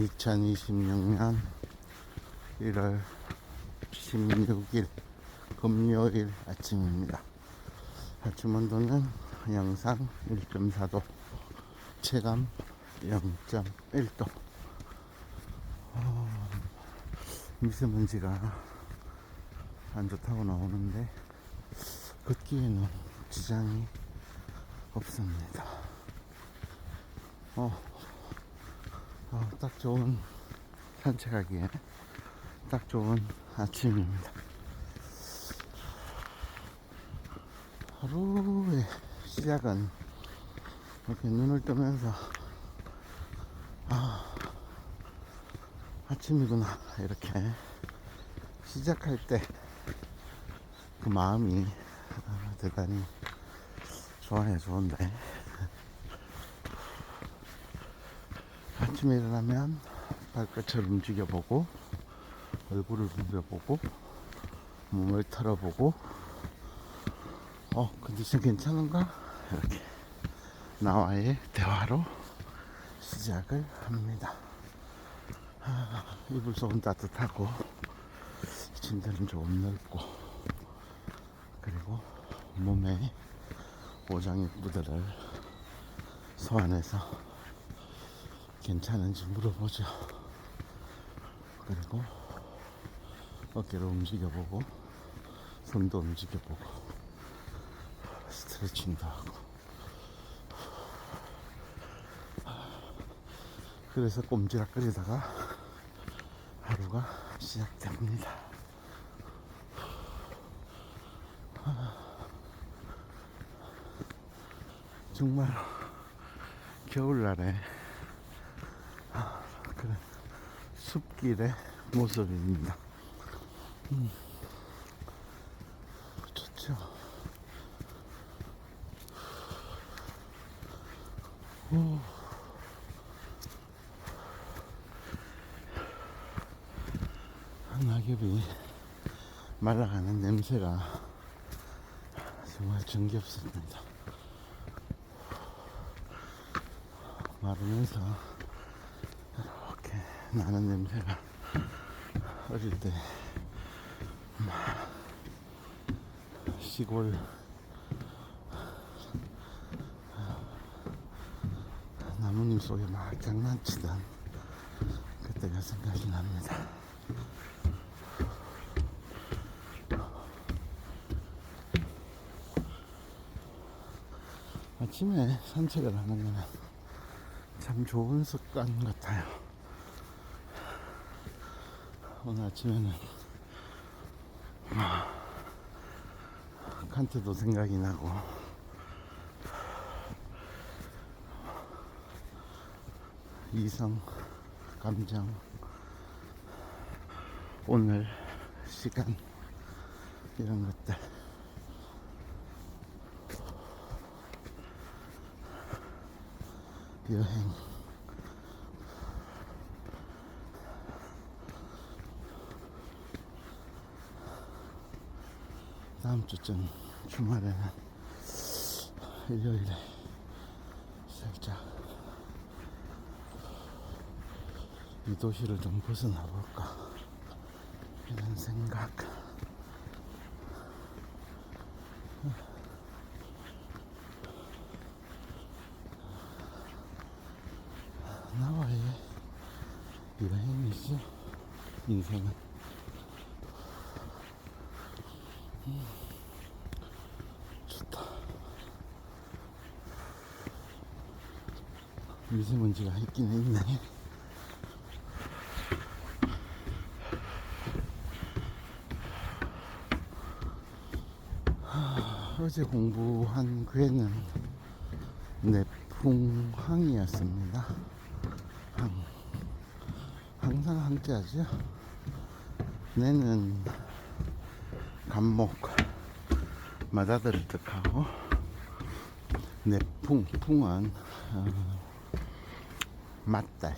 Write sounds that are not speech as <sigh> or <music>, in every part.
2026년 1월 16일 금요일 아침입니다. 아침 온도는 영상 1.4도, 체감 0.1도. 어, 미세먼지가 안 좋다고 나오는데 걷기에는 지장이 없습니다. 어, 어, 딱 좋은 산책하기에 딱 좋은 아침입니다. 하루의 시작은 이렇게 눈을 뜨면서 아, 아침이구나 이렇게 시작할 때 그 마음이 아, 대단히 좋아요 좋은데 아침에 일어나면 발끝을 움직여보고 얼굴을 빙겨보고 몸을 털어보고 어 컨디션 괜찮은가? 이렇게 나와의 대화로 시작을 합니다. 아, 이불 속은 따뜻하고 침대는 조금 넓고 그리고 몸에 오장의 부들을 소환해서 괜찮은지 물어보죠. 그리고 어깨를 움직여보고 손도 움직여보고 스트레칭도 하고 그래서 꼼지락거리다가 하루가 시작됩니다. 정말 겨울날에 아, 그런 숲길의 모습입니다. 음, 좋죠. 오. 낙엽이 말라가는 냄새가 정말 정겹습니다. 마르면서 나는 냄새가 어릴 때 시골 나뭇잎 속에 막 장난치던 그때가 생각이 납니다. 아침에 산책을 하는 거는 참 좋은 습관 같아요. 오늘 아침에는 아, 칸트도 생각이 나고 이성, 감정, 오늘 시간 이런 것들. 여행 다음 주쯤 주말에는 일요일에 살짝 이 도시를 좀 벗어나 볼까 이런 생각. 나와의 여행이죠 인생은 음, 좋다 미세먼지가 있긴 하, 어제 공부한 괴는 내풍항이었습니다 항. 항상 항자죠. 내는 감목 마다들을 뜻하고 내풍 풍은 어, 맞달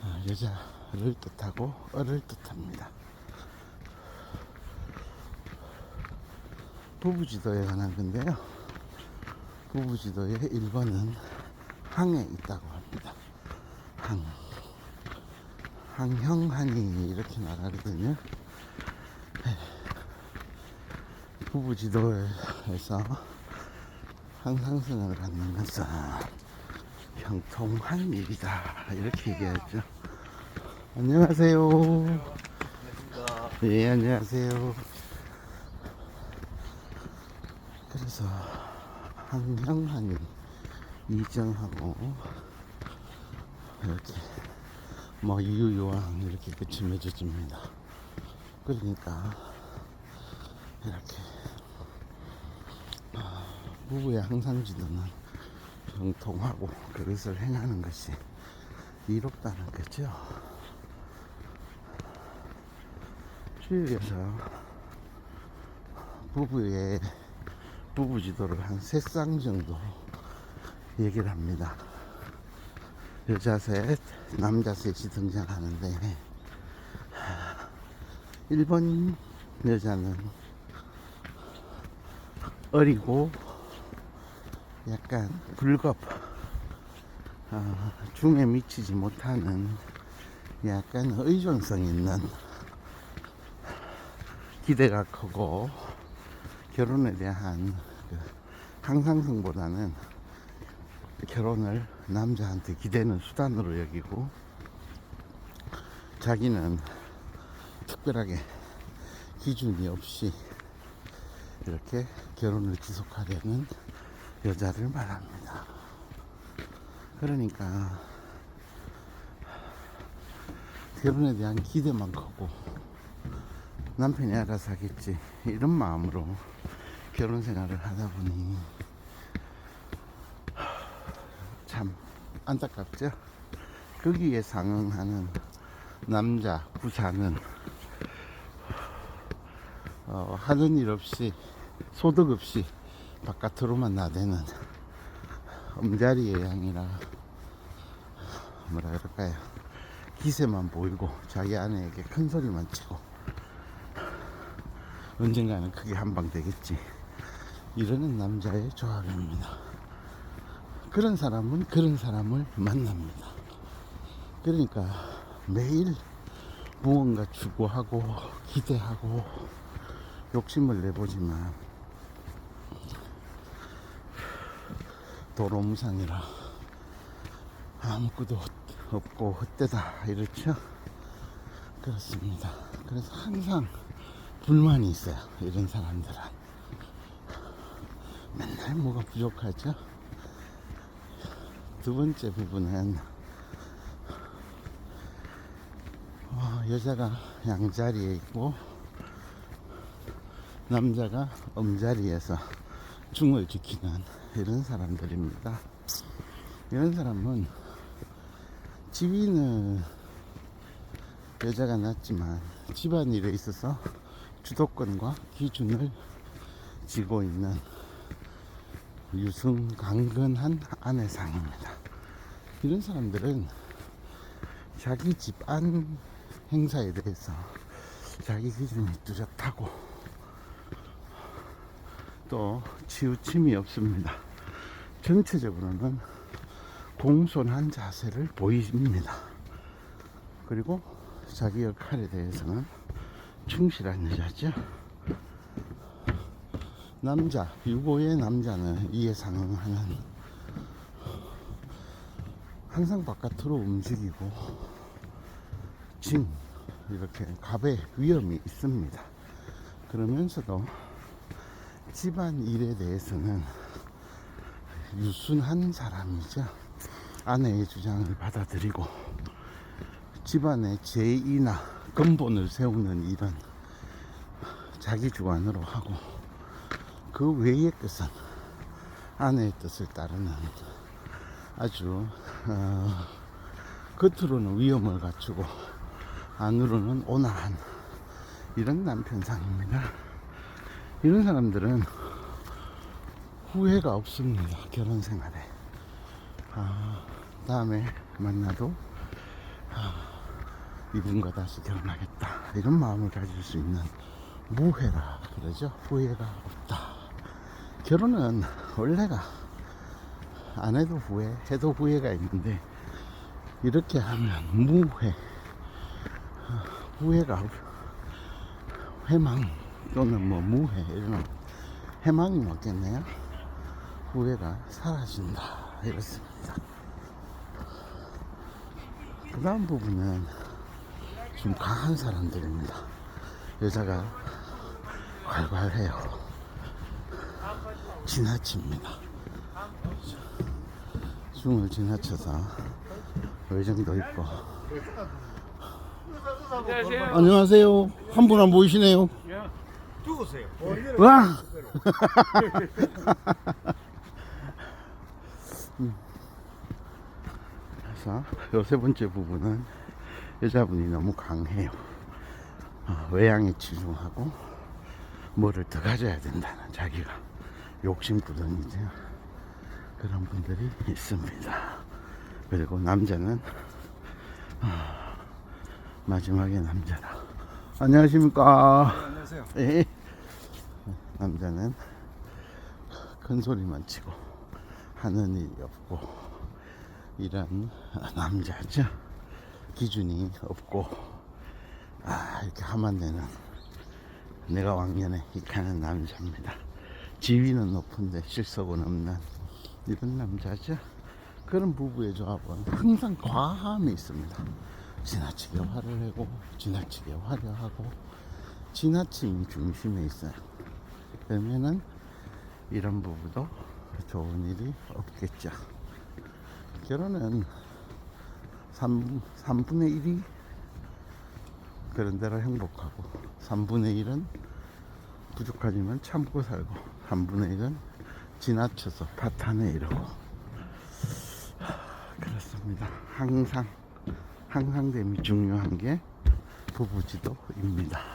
어, 여자를 뜻하고 어를 뜻합니다. 부부지도에 관한 건데요. 부부지도의 1번은 항에 있다고 합니다. 항. 항형하니 이렇게 나가거든요. 부부 지도에서 항상성을 갖는 것은 형통한 일이다 이렇게 얘기하죠. 안녕하세요. 예, 안녕하세요. 그래서 항형하니 이정하고 이렇게 뭐 유유왕 이렇게 맺어집니다. 그러니까 이렇게 아, 부부의 항상 지도는 형통하고 그것을 행하는 것이 이롭다는 거죠. 주위에서 부부의 부부 지도를 한 세 쌍 정도 얘기를 합니다. 여자 셋, 남자 셋이 등장하는데 1번 여자는 어리고 약간 불겁 어, 중에 미치지 못하는 약간 의존성 있는 기대가 크고 결혼에 대한 그 항상성보다는 결혼을 남자한테 기대는 수단으로 여기고 자기는 특별하게 기준이 없이 이렇게 결혼을 지속하려는 여자를 말합니다. 그러니까 결혼에 대한 기대만 크고 남편이 알아서 하겠지 이런 마음으로 결혼 생활을 하다 보니 참 안타깝죠. 거기에 상응하는 남자 부사는 어, 하는 일 없이 소득 없이 바깥으로만 나대는 엄자리의 양이라 뭐라 그럴까요? 기세만 보이고 자기 아내에게 큰 소리만 치고 언젠가는 크게 한 방 되겠지. 이러는 남자의 조합입니다. 그런 사람은 그런 사람을 만납니다. 그러니까 매일 무언가 추구하고 기대하고 욕심을 내보지만 도로무상이라 아무것도 없고 헛되다 이렇죠? 그렇습니다. 그래서 항상 불만이 있어요 이런 사람들은. 맨날 뭐가 부족하죠? 두 번째 부분은 어, 여자가 양자리에 있고 남자가 엄자리에서 중을 지키는 이런 사람들입니다. 이런 사람은 지위는 여자가 낮지만 집안일에 있어서 주도권과 기준을 쥐고 있는 유승강건한 아내상입니다. 이런 사람들은 자기 집안 행사에 대해서 자기 기준이 뚜렷하고 또 치우침이 없습니다. 전체적으로는 공손한 자세를 보입니다. 그리고 자기 역할에 대해서는 충실한 여자죠. 남자, 유고의 남자는 이에 상응하는 항상 바깥으로 움직이고 진 이렇게 갑의 위험이 있습니다. 그러면서도 집안 일에 대해서는 유순한 사람이죠. 아내의 주장을 받아들이고 집안의 제의나 근본을 세우는 일은 자기 주관으로 하고 그 외의 것은 아내의 뜻을 따르는 아주 어, 겉으로는 위험을 갖추고 안으로는 온화한 이런 남편상입니다. 이런 사람들은 후회가 없습니다. 결혼 생활에. 아, 다음에 만나도 아, 이분과 다시 결혼하겠다. 이런 마음을 가질 수 있는 무회라 그러죠. 후회가 없다. 결혼은 원래가 안 해도 후회, 해도 후회가 있는데 이렇게 하면 무회, 후회가 회망 또는 뭐 무회 이런 해망이 맞겠네요. 후회가 사라진다 이렇습니다. 그 다음 부분은 좀 강한 사람들입니다. 여자가 활발해요. 지나칩니다. 중을 지나쳐서 외정도 있고. 안녕하세요. 한 분 안 보이시네요. 죽으세요. 와! <laughs> <laughs> 음. 그래서 요 세 번째 부분은 여자분이 너무 강해요. 어, 외양에 치중하고 뭐를 더 가져야 된다는 자기가 욕심부동이죠. 그런 분들이 있습니다. 그리고 남자는 아, 마지막에 남자라. 안녕하십니까. 안녕하세요. 예. 남자는 큰 소리만 치고 하는 일이 없고 이런 남자죠. 기준이 없고 아 이렇게 하면 되는 내가 왕년에 이카는 남자입니다. 지위는 높은데 실속은 없는 이런 남자죠. 그런 부부의 조합은 항상 과함이 있습니다. 지나치게 화를 내고 지나치게 화려하고 지나침 중심에 있어요. 그러면은 이런 부부도 좋은 일이 없겠죠. 결혼은 3, 3분의 1이 그런 대로 행복하고 3분의 1은 부족하지만 참고 살고 3분의 1은 지나쳐서 파탄에 이르고 그렇습니다. 항상 항상 됨이 중요한 게 부부지도입니다.